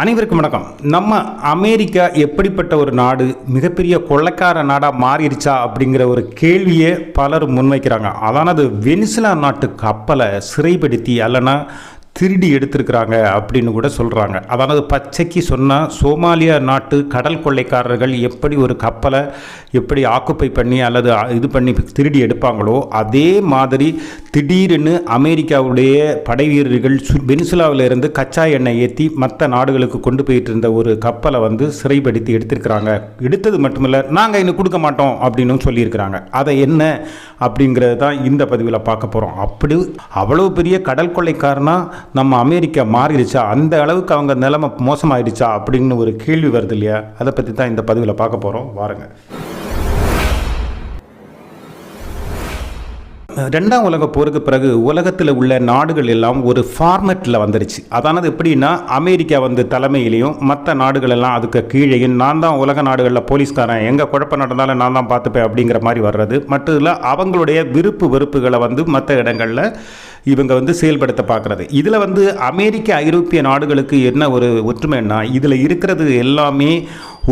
அனைவருக்கும் வணக்கம். நம்ம அமெரிக்கா எப்படிப்பட்ட ஒரு நாடு மிகப்பெரிய கொள்ளைக்கார நாடாக மாறிடுச்சா அப்படிங்கிற ஒரு கேள்வியை பலர் முன்வைக்கிறாங்க. அதானது வெனிசுலா நாட்டு கப்பலை சிறைப்படுத்தி அல்லனா திருடி எடுத்திருக்கிறாங்க அப்படின்னு கூட சொல்கிறாங்க அதாவது பச்சைக்கு சொன்னால் சோமாலியா நாட்டு கடல் கொள்ளைக்காரர்கள் எப்படி ஒரு கப்பலை எப்படி ஆக்குப்பை பண்ணி அல்லது இது பண்ணி திருடி எடுப்பாங்களோ அதே மாதிரி திடீர்னு அமெரிக்காவுடைய படை வீரர்கள் சு வெனிசுலாவில் இருந்து கச்சா எண்ணெய் ஏற்றி மற்ற நாடுகளுக்கு கொண்டு போயிட்டு இருந்த ஒரு கப்பலை வந்து சிறைப்படுத்தி எடுத்திருக்கிறாங்க. எடுத்தது மட்டுமில்லை நாங்கள் இன்னும் கொடுக்க மாட்டோம் அப்படின்னு சொல்லியிருக்கிறாங்க. அதை என்ன அப்படிங்கிறது தான் இந்த பதிவில் பார்க்க போகிறோம் அப்படி அவ்வளோ பெரிய கடல் கொள்ளைக்காரனாக நம்ம அமெரிக்கா மாறிடுச்சா? அந்த அளவுக்கு அவங்க நிலைமை மோசமாயிடுச்சா? அப்படின்னு ஒரு கேள்வி வருது இல்லையா? அதை பற்றி தான் இந்த பதிவில் பார்க்க போகிறோம் வாருங்க. ரெண்டாம் உலக போருக்கு பிறகு உலகத்தில் உள்ள நாடுகள் எல்லாம் ஒரு ஃபார்மெட்டில் வந்துருச்சு. அதானது எப்படின்னா அமெரிக்கா வந்து தலைமையிலையும் மற்ற நாடுகள் எல்லாம் அதுக்கு கீழேயும் நான் தான் உலக நாடுகளில் போலீஸ்காரன் எங்கே குழப்பம் நடந்தாலும் நான் தான் பார்த்துப்பேன் அப்படிங்கிற மாதிரி வர்றது. மட்டும் இல்லை அவங்களுடைய விருப்பு வெறுப்புகளை வந்து மற்ற இடங்களில் இவங்க வந்து செயல்படுத்த பார்க்குறது. இதில் வந்து அமெரிக்க ஐரோப்பிய நாடுகளுக்கு என்ன ஒரு ஒற்றுமைன்னா இதில் இருக்கிறது எல்லாமே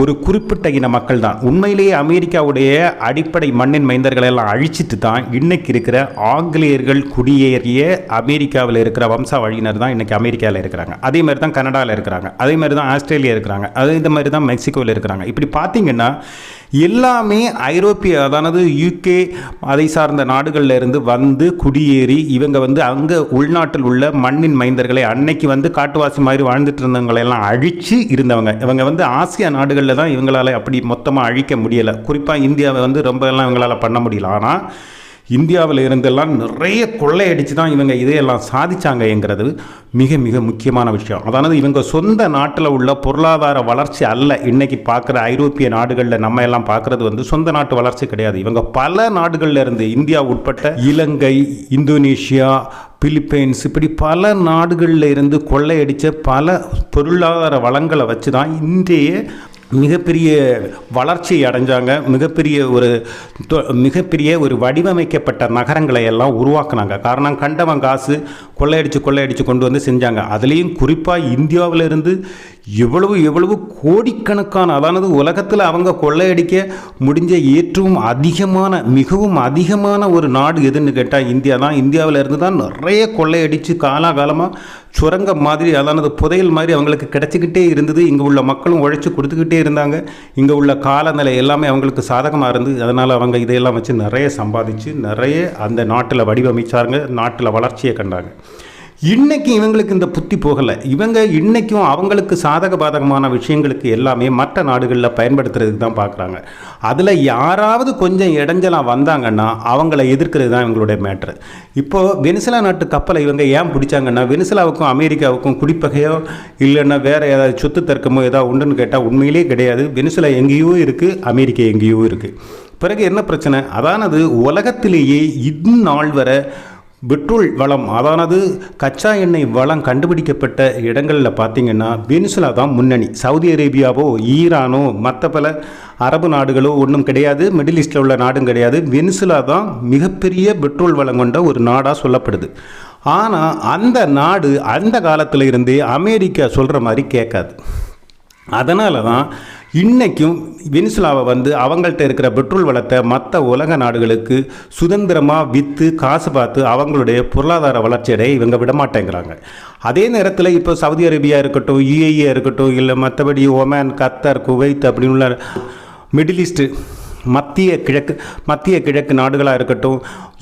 ஒரு குறிப்பிட்ட இன மக்கள் தான் உண்மையிலேயே அமெரிக்காவுடைய அடிப்படை மண்ணின் மைந்தர்களை எல்லாம் அழிச்சிட்டு தான் இன்னைக்கு இருக்கிற ஆங்கிலேயர்கள் குடியேறிய அமெரிக்காவில் இருக்கிற வம்சாவழியினர் தான் இன்னைக்கு அமெரிக்காவில் இருக்கிறாங்க. அதே மாதிரி தான் கனடாவில் இருக்கிறாங்க. அதே மாதிரி தான் ஆஸ்திரேலியா இருக்கிறாங்க. அதே இந்த மாதிரி தான் மெக்சிகோவில் இருக்கிறாங்க. இப்படி பார்த்தீங்கன்னா எல்லாமே ஐரோப்பிய அதானது யூகே அதை சார்ந்த நாடுகளில் இருந்து வந்து குடியேறி இவங்க வந்து அங்கே உள்நாட்டில் உள்ள மண்ணின் மைந்தர்களை அன்னைக்கு வந்து காட்டுவாசி மாதிரி வாழ்ந்துட்டு இருந்தவங்களெல்லாம் அழித்து இருந்தவங்க. இவங்க வந்து ஆசியா நாடுகளில் தான் இவங்களால் அப்படி மொத்தமாக அழிக்க முடியலை. குறிப்பாக இந்தியாவை வந்து ரொம்ப எல்லாம் இவங்களால் பண்ண முடியல. ஆனால் இந்தியாவில் இருந்தெல்லாம் நிறைய கொள்ளையடிச்சு தான் இவங்க இதையெல்லாம் சாதிச்சாங்கங்கிறது மிக மிக முக்கியமான விஷயம். அதானது இவங்க சொந்த நாட்டில் உள்ள பொருளாதார வளர்ச்சி அல்ல. இன்றைக்கி பார்க்குற ஐரோப்பிய நாடுகளில் நம்ம எல்லாம் பார்க்குறது வந்து சொந்த நாட்டு வளர்ச்சி கிடையாது. இவங்க பல நாடுகளில் இருந்து இந்தியா உட்பட்ட இலங்கை இந்தோனேஷியா பிலிப்பைன்ஸ் இப்படி பல நாடுகளில் இருந்து கொள்ளையடித்த பல பொருளாதார வளங்களை வச்சு தான் இன்றைய மிகப்பெரிய வளர்ச்சி அடைஞ்சாங்க. மிகப்பெரிய ஒரு தொ- மிகப்பெரிய ஒரு வடிவமைக்கப்பட்ட நகரங்களை எல்லாம் உருவாக்குனாங்க. காரணம் கண்டவன் காசு கொள்ளையடித்து கொள்ளையடித்து கொண்டு வந்து செஞ்சாங்க. அதுலேயும் குறிப்பாக இந்தியாவில் இவ்வளவு எவ்வளவு எவ்வளவு கோடிக்கணக்கான அதானது உலகத்தில் அவங்க கொள்ளையடிக்க முடிஞ்ச ஏற்றவும் அதிகமான மிகவும் அதிகமான ஒரு நாடு எதுன்னு கேட்டால் இந்தியா தான். இந்தியாவில் இருந்து தான் நிறைய கொள்ளையடித்து காலாகாலமாக சுரங்கம் மாதிரி அதானது புதையல் மாதிரி அவங்களுக்கு கிடைச்சிக்கிட்டே இருந்தது. இங்கே உள்ள மக்களும் உழைச்சி கொடுத்துக்கிட்டே இருந்தாங்க. இங்கே உள்ள காலநிலை எல்லாமே அவங்களுக்கு சாதகமாக இருந்தது. அதனால் அவங்க இதையெல்லாம் வச்சு நிறைய சம்பாதிச்சு நிறைய அந்த நாட்டில் வடிவமைச்சாருங்க நாட்டில் வளர்ச்சியை கண்டாங்க. இன்னைக்கு இவங்களுக்கு இந்த புத்தி போகலை. இவங்க இன்னைக்கும் அவங்களுக்கு சாதக பாதகமான விஷயங்களுக்கு எல்லாமே மற்ற நாடுகளில் பயன்படுத்துறதுக்கு தான் பார்க்குறாங்க அதில் யாராவது கொஞ்சம் இடைஞ்சலாக வந்தாங்கன்னா அவங்கள எதிர்க்கிறது தான் இவங்களுடைய மேட்ரு இப்போது வெனிசுலா நாட்டு கப்பலை இவங்க ஏன் பிடிச்சாங்கன்னா வெனிசுலாவுக்கும் அமெரிக்காவுக்கும் குடிப்பகையோ இல்லைன்னா வேறு ஏதாவது சொத்து தர்க்கமோ ஏதாவது உண்டுன்னு கேட்டால் உண்மையிலே கிடையாது. வெனிசுலா எங்கேயோ இருக்குது அமெரிக்கா எங்கேயோ இருக்குது பிறகு என்ன பிரச்சனை? அதானது உலகத்திலேயே இந்நாள் வரை பெட்ரோல் வளம் அதானது? கச்சா எண்ணெய் வளம் கண்டுபிடிக்கப்பட்ட இடங்களில் பார்த்தீங்கன்னா வெனிசுலா தான் முன்னணி. சவுதி அரேபியாவோ ஈரானோ மற்ற பல அரபு நாடுகளோ ஒன்றும் கிடையாது. மிடில் ஈஸ்டில் உள்ள நாடும் கிடையாது. வெனிசுலா தான் மிகப்பெரிய பெட்ரோல் வளம் கொண்ட ஒரு நாடாக சொல்லப்படுது. ஆனால் அந்த நாடு அந்த காலத்தில் இருந்தே அமெரிக்கா சொல்கிற மாதிரி கேட்காது. அதனால தான் இன்றைக்கும் வெனிசுலாவை வந்து அவங்கள்ட்ட இருக்கிற பெட்ரோல் வளத்தை மற்ற உலக நாடுகளுக்கு சுதந்திரமாக விற்று காசு பார்த்து அவங்களுடைய பொருளாதார வளர்ச்சியடைய இவங்க விடமாட்டேங்கிறாங்க. அதே நேரத்தில் இப்போ சவுதி அரேபியா இருக்கட்டும் யுஏஇ இருக்கட்டும் இல்லை மற்றபடி ஒமேன் கத்தர் குவைத் அப்படின்னு உள்ள மிடில் ஈஸ்ட்டு மத்திய கிழக்கு மத்திய கிழக்கு நாடுகளாக இருக்கட்டும்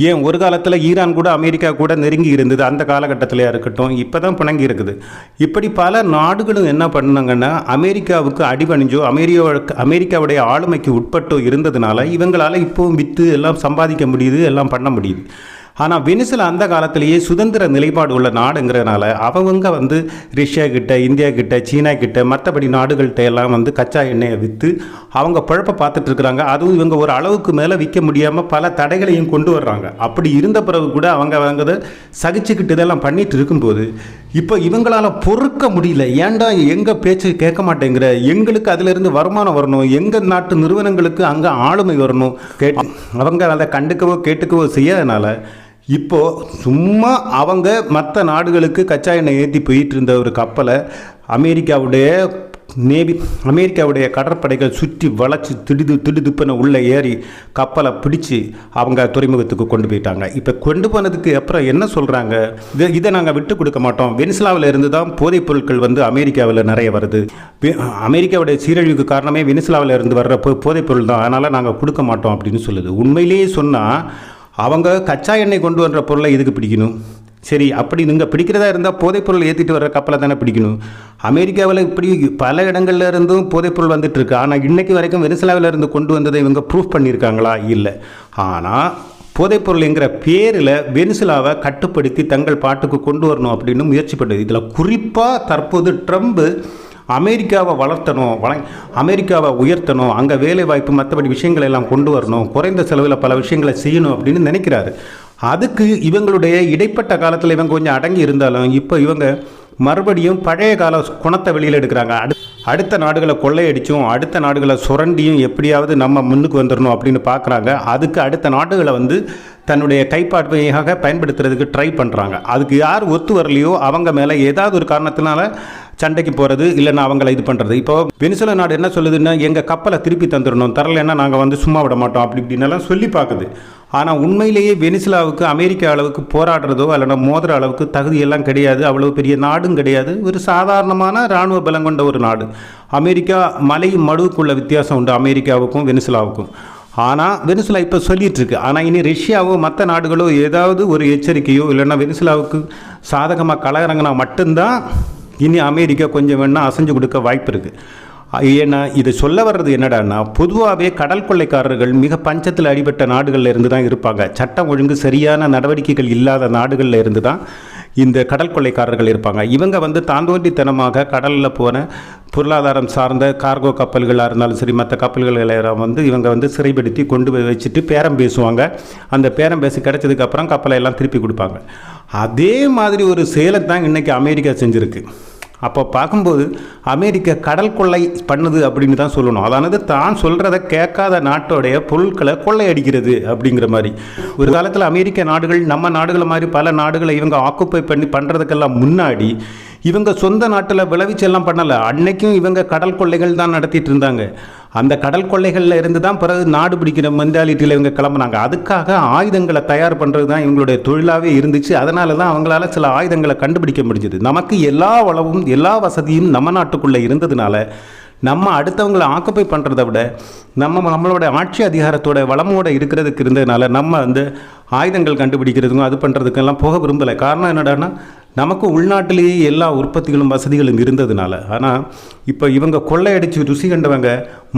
ஏன் ஒரு காலத்தில் ஈரான் கூட அமெரிக்கா கூட நெருங்கி இருந்தது அந்த காலகட்டத்திலையாக இருக்கட்டும் இப்போ தான் பிணங்கி இருக்குது. இப்படி பல நாடுகளும் என்ன பண்ணாங்கன்னா அமெரிக்காவுக்கு அடிபணிஞ்சோ அமெரிக்கா அமெரிக்காவுடைய ஆளுமைக்கு உட்பட்டோ இருந்ததுனால இவங்களால் இப்போவும் விற்று எல்லாம் சம்பாதிக்க முடியுது எல்லாம் பண்ண முடியுது. ஆனால் வெனிசுலா அந்த காலத்திலேயே சுதந்திர நிலைப்பாடு உள்ள நாடுங்கிறதுனால அவங்க வந்து ரஷ்யா கிட்ட இந்தியா கிட்ட சீனா கிட்ட மற்றபடி நாடுகள்கிட்ட எல்லாம் வந்து கச்சா எண்ணெயை விற்று அவங்க பழப்ப பார்த்துட்டு இருக்கிறாங்க. அதுவும் இவங்க ஒரு அளவுக்கு மேலே விற்க முடியாமல் பல தடைகளையும் கொண்டு வர்றாங்க. அப்படி இருந்த பிறகு கூட அவங்க அவங்க சகிச்சுக்கிட்டு இதெல்லாம் பண்ணிட்டு இருக்கும்போது இப்போ இவங்களால பொறுக்க முடியல. ஏன்டா எங்கள் பேச்சு கேட்க மாட்டேங்கிற? எங்களுக்கு அதிலிருந்து வருமானம் வரணும். எங்கள் நாட்டு நிறுவனங்களுக்கு அங்கே ஆளுமை வரணும்? கேட் அவங்க அதை கண்டுக்கவோ கேட்டுக்கவோ செய்யாதனால இப்போது சும்மா அவங்க மற்ற நாடுகளுக்கு கச்சா எண்ணெய் ஏற்றி போயிட்டு இருந்த ஒரு கப்பலை அமெரிக்காவுடைய நேவி அமெரிக்காவுடைய கடற்படைகள் சுற்றி வளைச்சி திடுது திடுதுப்புன்னு உள்ளே ஏறி கப்பலை பிடிச்சி அவங்க துறைமுகத்துக்கு கொண்டு போயிட்டாங்க. இப்போ கொண்டு போனதுக்கு அப்புறம் என்ன சொல்கிறாங்க இதை இதை நாங்கள் விட்டு கொடுக்க மாட்டோம். வெனிசுலாவில் இருந்து தான் போதைப் பொருட்கள் வந்து அமெரிக்காவில் நிறைய வருது. அமெரிக்காவுடைய சீரழிவுக்கு காரணமே வெனிசுலாவில் இருந்து வர்ற போ- போதைப் பொருள் தான். அதனால் நாங்கள் கொடுக்க மாட்டோம் அப்படின்னு சொல்லுது. உண்மையிலேயே சொன்னால் அவங்க கச்சா எண்ணெய் கொண்டு வர்ற பொருளை எதுக்கு பிடிக்கணும்? சரி அப்படி நீங்கள் பிடிக்கிறதா இருந்தால் போதைப்பொருள் ஏற்றிட்டு வர கப்பலை தானே பிடிக்கணும். அமெரிக்காவில் இப்படி பல இடங்கள்ல இருந்தும் போதைப்பொருள் வந்துட்டுருக்கு ஆனால் இன்றைக்கு வரைக்கும் வெனிசலாவில் இருந்து கொண்டு வந்ததை இவங்க ப்ரூஃப் பண்ணியிருக்காங்களா? இல்லை. ஆனால் போதைப்பொருள்ங்கிற பேரில் வெனிசுலாவை கட்டுப்படுத்தி தங்கள் பாட்டுக்கு கொண்டு வரணும் அப்படின்னு முயற்சி பண்ணுது. இதில் குறிப்பாக தற்போது ட்ரம்ப் அமெரிக்காவை வளர்த்தணும் வள அமெரிக்காவை உயர்த்தணும் அங்கே வேலை வாய்ப்பு மற்றபடி விஷயங்களை எல்லாம் கொண்டு வரணும் குறைந்த செலவில் பல விஷயங்களை செய்யணும் அப்படின்னு நினைக்கிறாரு. அதுக்கு இவங்களுடைய இடைப்பட்ட காலத்தில் இவங்க கொஞ்சம் அடங்கி இருந்தாலும் இப்போ இவங்க மறுபடியும் பழைய கால குணத்தை வெளியில் எடுக்கிறாங்க. அடு அடுத்த நாடுகளை கொள்ளையடிச்சும் அடுத்த நாடுகளை சுரண்டியும் எப்படியாவது நம்ம முன்னுக்கு வந்துடணும் அப்படின்னு பார்க்குறாங்க அதுக்கு அடுத்த நாடுகளை வந்து தன்னுடைய கைப்பாட்மையாக பயன்படுத்துறதுக்கு ட்ரை பண்ணுறாங்க அதுக்கு யார் ஒத்து வரலையோ அவங்க மேலே ஏதாவது ஒரு காரணத்தினால சண்டைக்கு போகிறது இல்லைன்னா அவங்கள இது பண்ணுறது இப்போ வெனிசுலா நாடு என்ன சொல்லுதுன்னா எங்கள் கப்பலை திருப்பி தந்துடணும். தரலைன்னா நாங்கள் வந்து சும்மா விட மாட்டோம் அப்படி இப்படின்னெல்லாம் சொல்லி பார்க்குது. ஆனால் உண்மையிலேயே வெனிசுலாவுக்கு அமெரிக்கா அளவுக்கு போராடுறதோ இல்லைன்னா மோதுற அளவுக்கு தகுதியெல்லாம் கிடையாது. அவ்வளோ பெரிய நாடும் கிடையாது. ஒரு சாதாரணமான இராணுவ பலம் கொண்ட ஒரு நாடு. அமெரிக்கா மலையும் மடுவுக்குள்ள வித்தியாசம் உண்டு அமெரிக்காவுக்கும் வெனிசுலாவுக்கும். ஆனால் வெனிசுலா இப்போ சொல்லிட்டு இருக்கு ஆனால் இனி ரஷ்யாவோ மற்ற நாடுகளோ ஏதாவது ஒரு எச்சரிக்கையோ இல்லைன்னா வெனிசுலாவுக்கு சாதகமாக கலகிறங்கினா மட்டும்தான் இனி அமெரிக்கா கொஞ்சம் வேணால் அசைஞ்சு கொடுக்க வாய்ப்பு இருக்குது ஏன்னா இது சொல்ல வர்றது என்னடான்னா பொதுவாகவே கடல் கொள்ளைக்காரர்கள் மிக பஞ்சத்தில் அடிபட்ட நாடுகளில் இருந்து தான் இருப்பாங்க. சட்டம் ஒழுங்கு சரியான நடவடிக்கைகள் இல்லாத நாடுகளில் இருந்து தான் இந்த கடல் கொள்ளைக்காரர்கள் இருப்பாங்க. இவங்க வந்து தாந்தோண்டித்தனமாக கடலில் போன பொருளாதாரம் சார்ந்த கார்கோ கப்பல்களாக இருந்தாலும் சரி மற்ற கப்பல்களெல்லாம் வந்து இவங்க வந்து சிறைப்படுத்தி கொண்டு போய் வச்சுட்டு பேரம் பேசுவாங்க. அந்த பேரம் பேசி கிடைச்சதுக்கப்புறம் கப்பலை எல்லாம் திருப்பி கொடுப்பாங்க. அதே மாதிரி ஒரு செயலை தான் இன்றைக்கி அமெரிக்கா செஞ்சுருக்கு. அப்போ பார்க்கும்போது அமெரிக்கா கடல் கொள்ளை பண்ணுது அப்படின்னு தான் சொல்லணும். அதானது தான் சொல்கிறத கேட்காத நாட்டோடைய பொருட்களை கொள்ளையடிக்கிறது அப்படிங்கிற மாதிரி. ஒரு காலத்தில் அமெரிக்க நாடுகள் நம்ம நாடுகளை மாதிரி பல நாடுகளை இவங்க ஆக்குப்பை பண்ணி பண்ணுறதுக்கெல்லாம் முன்னாடி இவங்க சொந்த நாட்டில் விளைவிச்செல்லாம் பண்ணலை. அன்னைக்கும் இவங்க கடல் கொள்ளைகள் தான் நடத்திட்டு இருந்தாங்க. அந்த கடல் கொள்ளைகளில் இருந்து தான் பிறகு நாடு பிடிக்கிற மென்டாலிட்டியில் இவங்க கிளம்புனாங்க. அதுக்காக ஆயுதங்களை தயார் பண்ணுறது தான் இவங்களுடைய தொழிலாகவே இருந்துச்சு. அதனால தான் அவங்களால சில ஆயுதங்களை கண்டுபிடிக்க முடிஞ்சது. நமக்கு எல்லா வளமும் எல்லா வசதியும் நம்ம நாட்டுக்குள்ளே இருந்ததுனால நம்ம அடுத்தவங்களை ஆக்குப்பை பண்ணுறதை விட நம்ம நம்மளோட ஆட்சி அதிகாரத்தோட வளமோடு இருக்கிறதுக்கு இருந்ததுனால நம்ம வந்து ஆயுதங்கள் கண்டுபிடிக்கிறதுக்கும் அது பண்ணுறதுக்கெல்லாம் போக விரும்பலை. காரணம் என்னடான்னா நமக்கு உள்நாட்டிலேயே எல்லா உற்பத்திகளும் வசதிகளும் இருந்ததுனால. ஆனால் இப்போ இவங்க கொள்ளையடிச்சு ருசி கண்டவங்க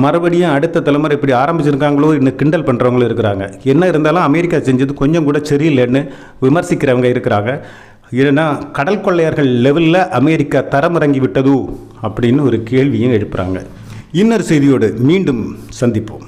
மறுபடியும் அடுத்த தலைமுறை இப்படி ஆரம்பிச்சிருக்காங்களோ இன்னும் கிண்டல் பண்ணுறவங்களும் இருக்கிறாங்க. என்ன இருந்தாலும் அமெரிக்கா செஞ்சது கொஞ்சம் கூட சரியில்லைன்னு விமர்சிக்கிறவங்க இருக்கிறாங்க. ஏன்னா கடல் கொள்ளையர்கள் லெவலில் அமெரிக்கா தரமிறங்கி விட்டதோ அப்படின்னு ஒரு கேள்வியும் எழுப்புறாங்க. இன்னொரு செய்தியோடு மீண்டும் சந்திப்போம்.